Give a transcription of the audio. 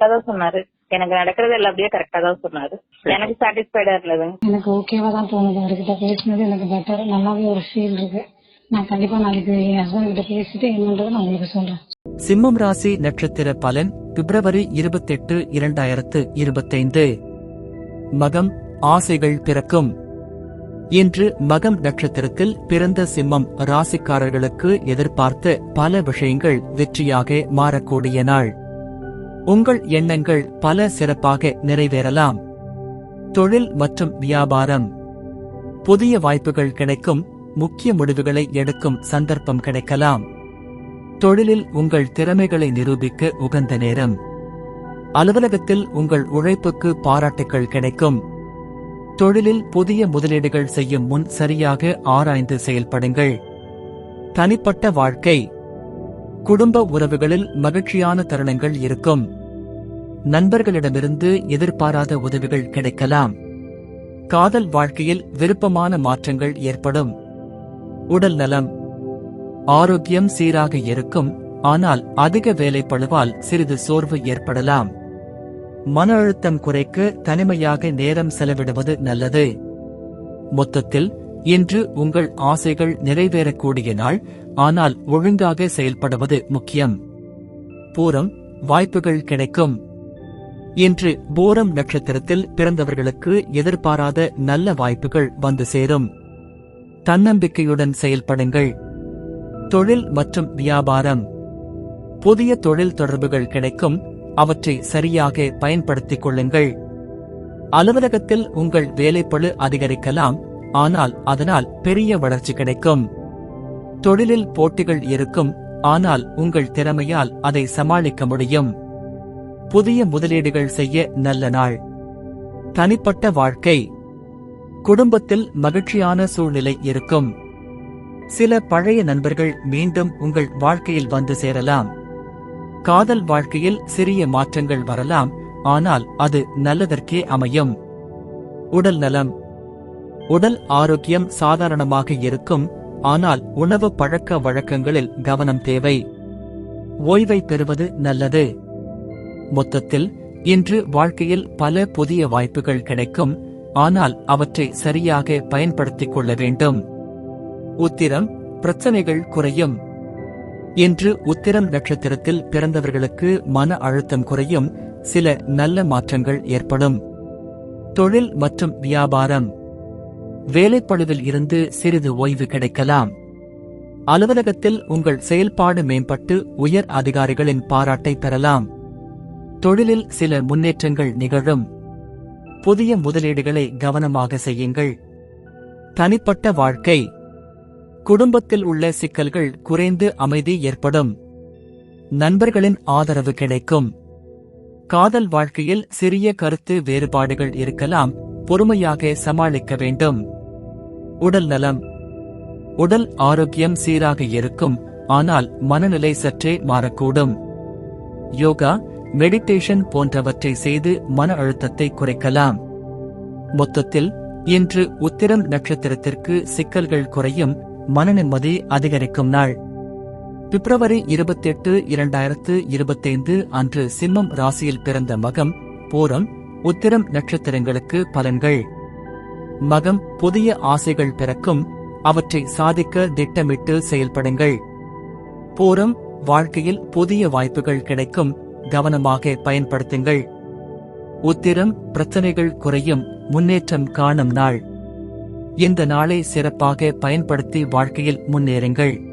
கரெக்டா தான் சொன்னாரு. எனக்கு நடக்கிறது எல்லாம் அப்படியே கரெக்டா தான் சொன்னாரு. எனக்கு சாட்டிஸ்ஃபைடா இருந்ததுங்க எனக்கு ஓகேவா தான் தோணுது. அவர்கிட்ட பேசினது எனக்கு பெட்டர் நல்லாவே ஒரு ஃபீல் இருக்கு. நான் கண்டிப்பா நாளைக்கு என் ஹஸ்பண்ட் கிட்ட பேசிட்டு என்னன்றதை நான் உங்களுக்கு சொல்றேன். சிம்மம் ராசி நட்சத்திர பலன் பிப்ரவரி இருபத்தெட்டு இரண்டாயிரத்து இருபத்தைந்து. மகம் ஆசைகள் பிறக்கும். இன்று மகம் நட்சத்திரத்தில் பிறந்த சிம்மம் ராசிக்காரர்களுக்கு எதிர்பார்த்த பல விஷயங்கள் வெற்றியாக மாறக்கூடிய நாள். உங்கள் எண்ணங்கள் பல சிறப்பாக நிறைவேறலாம். தொழில் மற்றும் வியாபாரம். புதிய வாய்ப்புகள் கிடைக்கும் முக்கிய முடிவுகளை எடுக்கும் சந்தர்ப்பம் கிடைக்கலாம். தொழிலில் உங்கள் திறமைகளை நிரூபிக்க உகந்த நேரம். அலுவலகத்தில் உங்கள் உழைப்புக்கு பாராட்டுகள் கிடைக்கும். தொழிலில் புதிய முதலீடுகள் செய்யும் முன் சரியாக ஆராய்ந்து செயல்படுங்கள். தனிப்பட்ட வாழ்க்கை. குடும்ப உறவுகளில் மகிழ்ச்சியான தருணங்கள் இருக்கும். நண்பர்களிடமிருந்து எதிர்பாராத உதவிகள் கிடைக்கலாம். காதல் வாழ்க்கையில் விருப்பமான மாற்றங்கள் ஏற்படும். உடல் நலம் ஆரோக்கியம் சீராக இருக்கும் ஆனால் அதிக வேலைப்பளுவால் சிறிது சோர்வு ஏற்படலாம். மன அழுத்தம் குறைக்க தனிமையாக நேரம் செலவிடுவது நல்லது. மொத்தத்தில் இன்று உங்கள் ஆசைகள் நிறைவேறக்கூடிய நாள் ஆனால் ஒழுங்காக செயல்படுவது முக்கியம். பூரம் வாய்ப்புகள் கிடைக்கும். இன்று பூரம் நட்சத்திரத்தில் பிறந்தவர்களுக்கு எதிர்பாராத நல்ல வாய்ப்புகள் வந்து சேரும். தன்னம்பிக்கையுடன் செயல்படுங்கள். தொழில் மற்றும் வியாபாரம். புதிய தொழில் தொடர்புகள் கிடைக்கும். அவற்றை சரியாக பயன்படுத்திக் கொள்ளுங்கள். அலுவலகத்தில் உங்கள் வேலைப்பளு அதிகரிக்கலாம். ஆனால் அதனால் பெரிய வளர்ச்சி கிடைக்கும். தொழிலில் போட்டிகள் இருக்கும் ஆனால் உங்கள் திறமையால் அதை சமாளிக்க முடியும். புதிய முதலீடுகள் செய்ய நல்ல நாள். தனிப்பட்ட வாழ்க்கை. குடும்பத்தில் மகிழ்ச்சியான சூழ்நிலை இருக்கும். சில பழைய நண்பர்கள் மீண்டும் உங்கள் வாழ்க்கையில் வந்து சேரலாம். காதல் வாழ்க்கையில் சிறிய மாற்றங்கள் வரலாம் ஆனால் அது நல்லதற்கே அமையும். உடல் நலம். உடல் ஆரோக்கியம் சாதாரணமாக இருக்கும் ஆனால் உணவு பழக்க வழக்கங்களில் கவனம் தேவை. ஓய்வை பெறுவது நல்லது. மொத்தத்தில் இன்று வாழ்க்கையில் பல புதிய வாய்ப்புகள் கிடைக்கும் ஆனால் அவற்றை சரியாக பயன்படுத்திக் கொள்ள வேண்டும். உத்திரம் பிரச்சனைகள் குறையும். இன்று உத்திரம் நட்சத்திரத்தில் பிறந்தவர்களுக்கு மன அழுத்தம் குறையும் சில நல்ல மாற்றங்கள் ஏற்படும். தொழில் மற்றும் வியாபாரம். வேலைப்பளுவில் இருந்து சிறிது ஓய்வு கிடைக்கலாம். அலுவலகத்தில் உங்கள் செயல்பாடு மேம்பட்டு உயர் அதிகாரிகளின் பாராட்டை பெறலாம். தொழிலில் சில முன்னேற்றங்கள் நிகழும். புதிய முதலீடுகளை கவனமாக செய்யுங்கள். தனிப்பட்ட வாழ்க்கை. குடும்பத்தில் உள்ள சிக்கல்கள் குறைந்து அமைதி ஏற்படும். நண்பர்களின் ஆதரவு கிடைக்கும். காதல் வாழ்க்கையில் சிறிய கருத்து வேறுபாடுகள் இருக்கலாம். பொறுமையாக சமாளிக்க வேண்டும். உடல் நலம். உடல் ஆரோக்கியம் சீராக இருக்கும் ஆனால் மனநிலை சற்றே மாறக்கூடும். யோகா மெடிடேஷன் போன்றவற்றை செய்து மன அழுத்தத்தை குறைக்கலாம். மொத்தத்தில் இன்று உத்திரம் நட்சத்திரத்திற்கு சிக்கல்கள் குறையும் மனநிம்மதி அதிகரிக்கும் நாள். பிப்ரவரி இருபத்தெட்டு இரண்டாயிரத்து இருபத்தைந்து அன்று சிம்மம் ராசியில் பிறந்த மகம் பூரம் உத்திரம் நட்சத்திரங்களுக்கு பலன்கள். மகம் புதிய ஆசைகள் பிறக்கும். அவற்றை சாதிக்க திட்டமிட்டு செயல்படுங்கள். பூரம் வாழ்க்கையில் புதிய வாய்ப்புகள் கிடைக்கும். கவனமாக பயன்படுத்துங்கள். உத்திரம் பிரச்சனைகள் குறையும். முன்னேற்றம் காணும் நாள். இந்த நாளை சிறப்பாக பயன்படுத்தி வாழ்க்கையில் முன்னேறுங்கள்.